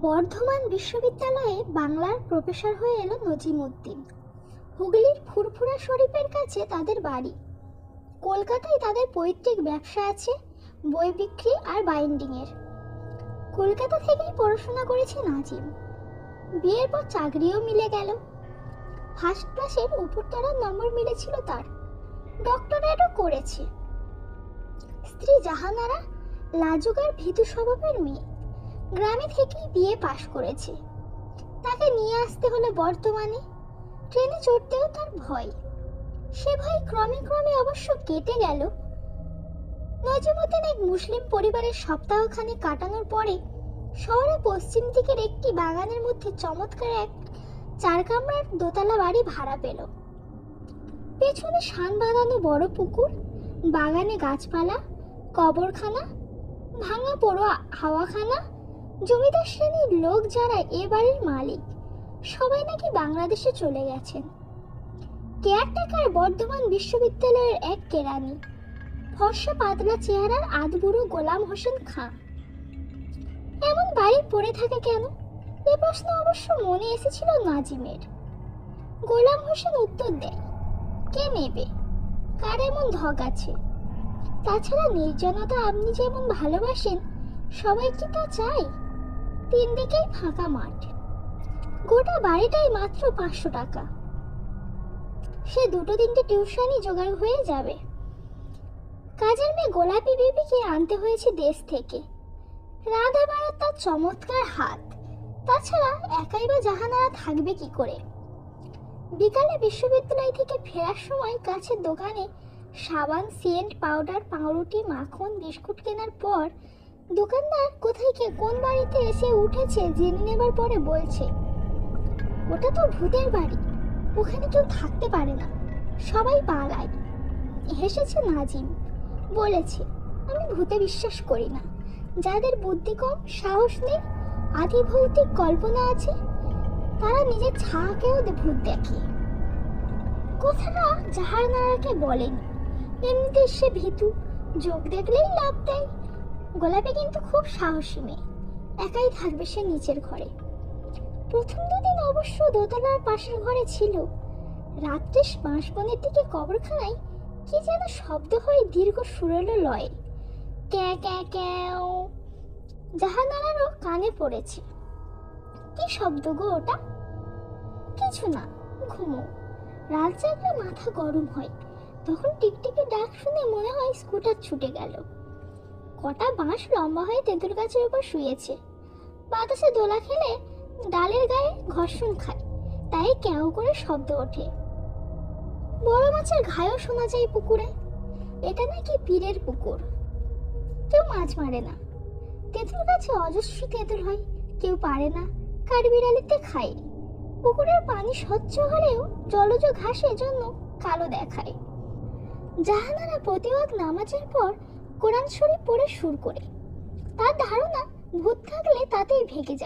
বর্ধমান বিশ্ববিদ্যালয়ে বাংলার প্রফেসর হয়ে এলো নজিমুদ্দিন। হুগলির ফুরফুরা শরীফের কাছে তাদের বাড়ি। কলকাতায় তাদের পৈতৃক ব্যবসা আছে, বই বিক্রি আর বাইন্ডিংয়ের। কলকাতা থেকেই পড়াশোনা করেছে নাজিম। বিয়ের পর চাকরিও মিলে গেল। ফার্স্ট ক্লাসের উপরতলার নম্বর মিলেছিল তার। ডক্টরেটও করেছে। স্ত্রী জাহানারা লাজুকার ভীতু স্বভাবের মেয়ে। গ্রামে থেকেই বিয়ে পাশ করেছে। তাকে নিয়ে আসতে হলো বর্তমানে। ট্রেনে চড়তেও তার ভয়। সে ভয় ক্রমে ক্রমে অবশ্য কেটে গেল। নজিমুদ্দিন এক মুসলিম পরিবারের সপ্তাহখানে কাটানোর পরে শহরে পশ্চিম দিকের একটি বাগানের মধ্যে চমৎকার এক চার কামরার দোতলা বাড়ি ভাড়া পেল। পেছনে শান বাঁধানো বড় পুকুর, বাগানে গাছপালা, কবরখানা, ভাঙা পড়ো হাওয়াখানা জমিদার শ্রেণির লোক যারা এ বাড়ির মালিক, সবাই নাকি বাংলাদেশে চলে গেছেন। কেয়ারটেকার বর্ধমান বিশ্ববিদ্যালয়ের এক কেরানি, ফর্সা পাতলা চেহারার আধবুড়ো গোলাম হোসেন খাঁ। এমন বাড়ি পড়ে থাকে কেন? এ প্রশ্ন অবশ্য মনে এসেছিল নাজিমের। গোলাম হোসেন উত্তর দেয়, কে নেবে? কার এমন ধক আছে? তাছাড়া নির্জনতা আপনি যেমন ভালোবাসেন, সবাই কি তা চায়? তিন দিকেই ফাঁকা মাঠ। গোটা বাড়িটাই মাত্র পাঁচশো টাকা। সে দুটো তিনটে টিউশনই জোগাড় হয়ে যাবে। কাজের মেয়ে গোলাপি বিবিকে আনতে হয়েছে দেশ থেকে। রাধা বাড়ার তার চমৎকার হাত। তাছাড়া একাই বা জাহানারা থাকবে কি করে? বিকালে বিশ্ববিদ্যালয় থেকে ফেরার সময় কাছের দোকানে সাবান, সেন্ট, পাউডার, পাউরুটি, মাখন, বিস্কুট কেনার পর দোকানদার কোথায় কে কোন বাড়িতে এসে উঠেছে জেনে নেবার পরে বলছে, ওটা তো ভূতের বাড়ি, ওখানে কেউ থাকতে পারে না, সবাই পালায়। হেসেছে নাজিম, বলেছে, আমি ভূতে বিশ্বাস করি না, যাদের বুদ্ধি কম, সাহস নেই আদি ভৌতিক কল্পনা আছে, তারা নিজের ছাকেও ভূত দেখে। কথাটা জাহানারাকে বলেনি এমনিতে সে ভীতু, যোগ দেখলেই লাভ দেয় গোলাপি কিন্তু খুব সাহসী মেয়ে। একাই থাকবে সে নিচের ঘরে। প্রথম দুদিন অবশ্য দোতলার পাশের ঘরে ছিল। রাত্রে বাঁশবনের দিকে কবরখানায় কি যেন শব্দ হয় দীর্ঘ সুরেলো লয়ে। ক্যা ক্যা, ক্যাও। জাহানারারও কানে পড়েছে। কি শব্দ গো ওটা? কিছু না, ঘুমো। রাত মাথা গরম হয়। তখন টিকটিকি ডাক শুনে মনে হয় স্কুটার ছুটে গেল। কটা বাঁশ লম্বা হয়ে তেঁতুল গাছের উপর শুয়েছে। বাতাসে দোলা খেলে ডালের গায়ে ঘর্ষণ খায়, তাই কেউ করে শব্দ ওঠে। বড় মাছের ঘায়ও শোনা যায় পুকুরে, এটা নাকি পীরের পুকুর? কেউ মাছ মারে না। তেঁতুল গাছে অজস্র তেঁতুল হয়, কেউ পারে না, কাঠবিড়ালিতে খায়। পুকুরের পানি স্বচ্ছ হলেও জলজ ঘাসের জন্য কালো দেখায়। জাহানারা প্রতিবাদ নামাজের পর কোরআন শরীফ পড়ে সুর করে। তার ধারণা ভূত থাকলে তাতেই ভেঙে যাবে